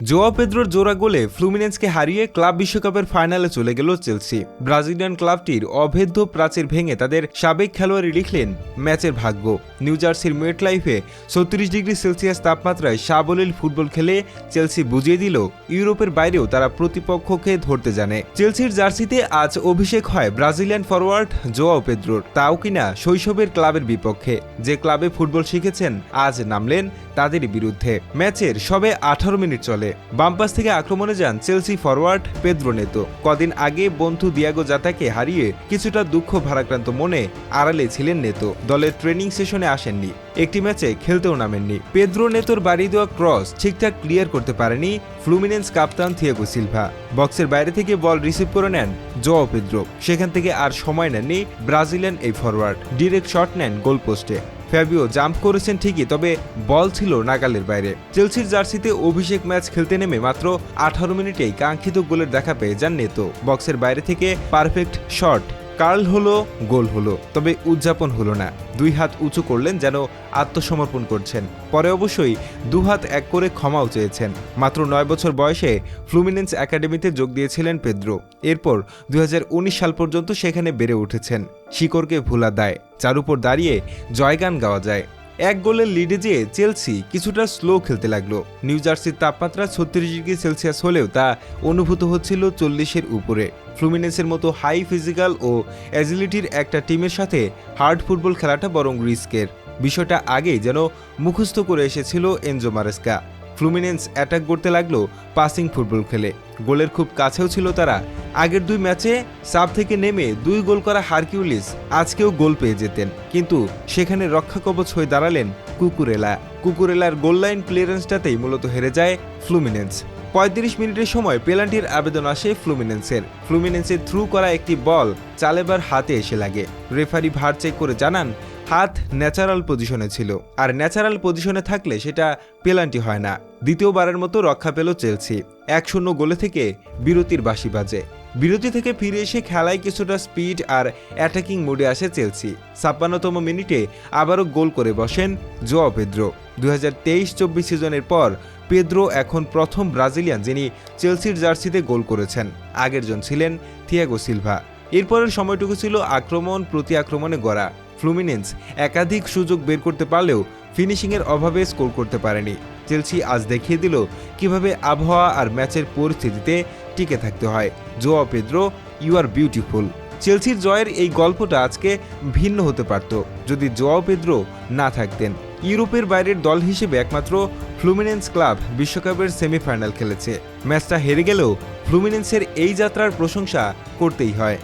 জোয়া পেদ্রোর জোড়া গোলে ফ্লুমিনেন্সকে হারিয়ে ক্লাব বিশ্বকাপের ফাইনালে চলে গেল চেলসি। ব্রাজিলিয়ান ক্লাবটির অভেদ্য প্রাচীর ভেঙে তাদের সাবেক খেলোয়াড়ই লিখলেন, ম্যাচের ভাগ্য। নিউ জার্সির মেট লাইফে ছত্রিশ ডিগ্রি সেলসিয়াস তাপমাত্রায় সাবলীল ফুটবল খেলে চেলসি বুঝিয়ে দিল, ইউরোপের বাইরেও তারা প্রতিপক্ষকে ধরতে জানে। চেলসির জার্সিতে আজ অভিষেক হয় ব্রাজিলিয়ান ফরওয়ার্ড জোয়াও পেদ্রোর। তাও কিনা শৈশবের ক্লাবের বিপক্ষে। যে ক্লাবে ফুটবল শিখেছেন, আজ নামলেন তাদেরই বিরুদ্ধে। ম্যাচের সবে আঠারো মিনিট চলে। বামপাস থেকে আক্রমণে যান চেলসি ফরওয়ার্ড পেদ্রো নেতো। কদিন আগে বন্ধু দিয়াগো জাতাকে হারিয়ে কিছুটা দুঃখ ভারাক্রান্ত মনে আড়ালে ছিলেন নেতো। দলের ট্রেনিং সেশনে আসেননি। একটি ম্যাচে খেলতেও নামেননি। পেদ্রো নেতোর বাড়ি দেওয়া ক্রস ঠিকঠাক ক্লিয়ার করতে পারেনি ফ্লুমিনেন্স কাপ্তান থিয়াগো সিলভা। বক্সের বাইরে থেকে বল রিসিভ করে নেন জোয়াও পেদ্রো। সেখান থেকে আর সময় নেননি ব্রাজিলিয়ান এই ফরওয়ার্ড ডিরেক্ট শট নেন গোলপোস্টে। ফ্যাবিও জাম্প করেছেন ঠিকই, তবে বল ছিল নাগালের বাইরে। চেলসির জার্সিতে অভিষেক ম্যাচ খেলতে নেমে মাত্র আঠারো মিনিটেই কাঙ্ক্ষিত গোলের দেখা পেয়ে যান নেতো। বক্সের বাইরে থেকে পারফেক্ট শট কার্ল হলো, গোল হলো, তবে উদযাপন হলো না। দুই হাত উঁচু করলেন যেন আত্মসমর্পণ করছেন। পরে অবশ্যই দুহাত এক করে ক্ষমাও চেয়েছেন। মাত্র নয় বছর বয়সে ফ্লুমিনেন্স একাডেমিতে যোগ দিয়েছিলেন পেদ্রো। এরপর দুই হাজার উনিশ সাল পর্যন্ত সেখানে বেড়ে উঠেছেন। শিকড়কে ভোলা দায়, চার উপর দাঁড়িয়ে জয়গান গাওয়া যায়। এক গোলের লিডে যেয়ে চেলসি কিছুটা স্লো খেলতে লাগল। নিউ জার্সির তাপমাত্রা ছত্রিশ ডিগ্রি সেলসিয়াস হলেও তা অনুভূত হচ্ছিল চল্লিশের উপরে। ফ্লুমিনেসের মতো হাই ফিজিক্যাল ও অ্যাজিলিটির একটা টিমের সাথে হার্ড ফুটবল খেলাটা বরং রিস্কের বিষয়টা আগেই যেন মুখস্থ করে এসেছিল এনজো মারেস্কা ফ্লুমিনেন্স অ্যাটাক করতে লাগল পাসিং ফুটবল খেলে। গোলের খুব কাছেও ছিল তারা। আগের দুই ম্যাচে সাব থেকে নেমে দুই গোল করা হারকিউলিস আজকেও গোল পেয়ে যেতেন। কিন্তু সেখানে রক্ষা কবচ হয়ে দাঁড়ালেন কুকুরেলা। কুকুরেলার গোল লাইন ক্লিয়ারেন্সটাতেই মূলত হেরে যায় ফ্লুমিনেন্স। পঁয়ত্রিশ মিনিটের সময় পেনাল্টির আবেদন আসে ফ্লুমিনেন্সের। ফ্লুমিনেন্সের থ্রু করা একটি বল চালেবার হাতে এসে লাগে। রেফারি ভার চেক করে জানান হাত ন্যাচারাল পজিশনে ছিল। আর ন্যাচারাল পজিশনে থাকলে সেটা পেনাল্টি হয় না। দ্বিতীয়বারের মতো রক্ষা পেল চেলসি এক শূন্য গোলে থেকে বিরতির বাসি বাজে। বিরতি থেকে ফিরে এসে খেলায় কিছুটা স্পিড আর অ্যাটাকিং মোডে আসে চেলসি ছাপ্পান্নতম মিনিটে আবারও গোল করে বসেন জোয়া পেদ্রো দু হাজার তেইশ চব্বিশ সিজনের পর পেদ্রো এখন প্রথম ব্রাজিলিয়ান যিনি চেলসির জার্সিতে গোল করেছেন। আগের জন ছিলেন থিয়াগো সিলভা এরপরের সময়টুকু ছিল আক্রমণ, প্রতি আক্রমণে গড়া। ফ্লুমিনেন্স একাধিক সুযোগ বের করতে পারলেও ফিনিশিংয়ের অভাবে স্কোর করতে পারেনি। চেলসি আজ দেখিয়ে দিল কীভাবে আবহাওয়া আর ম্যাচের পরিস্থিতিতে টিকে থাকতে হয়। Joao Pedro, you are beautiful. চেলসির জয়ের এই গল্পটা আজকে ভিন্ন হতে পারত। যদি জোয়াও পেদ্রো না থাকতেন, ইউরোপের বাইরের দল হিসেবে একমাত্র ফ্লুমিনেন্স ক্লাব বিশ্বকাপের সেমিফাইনাল খেলেছে। ম্যাচটা হেরে গেলেও ফ্লুমিনেন্সের এই যাত্রার প্রশংসা করতেই হয়।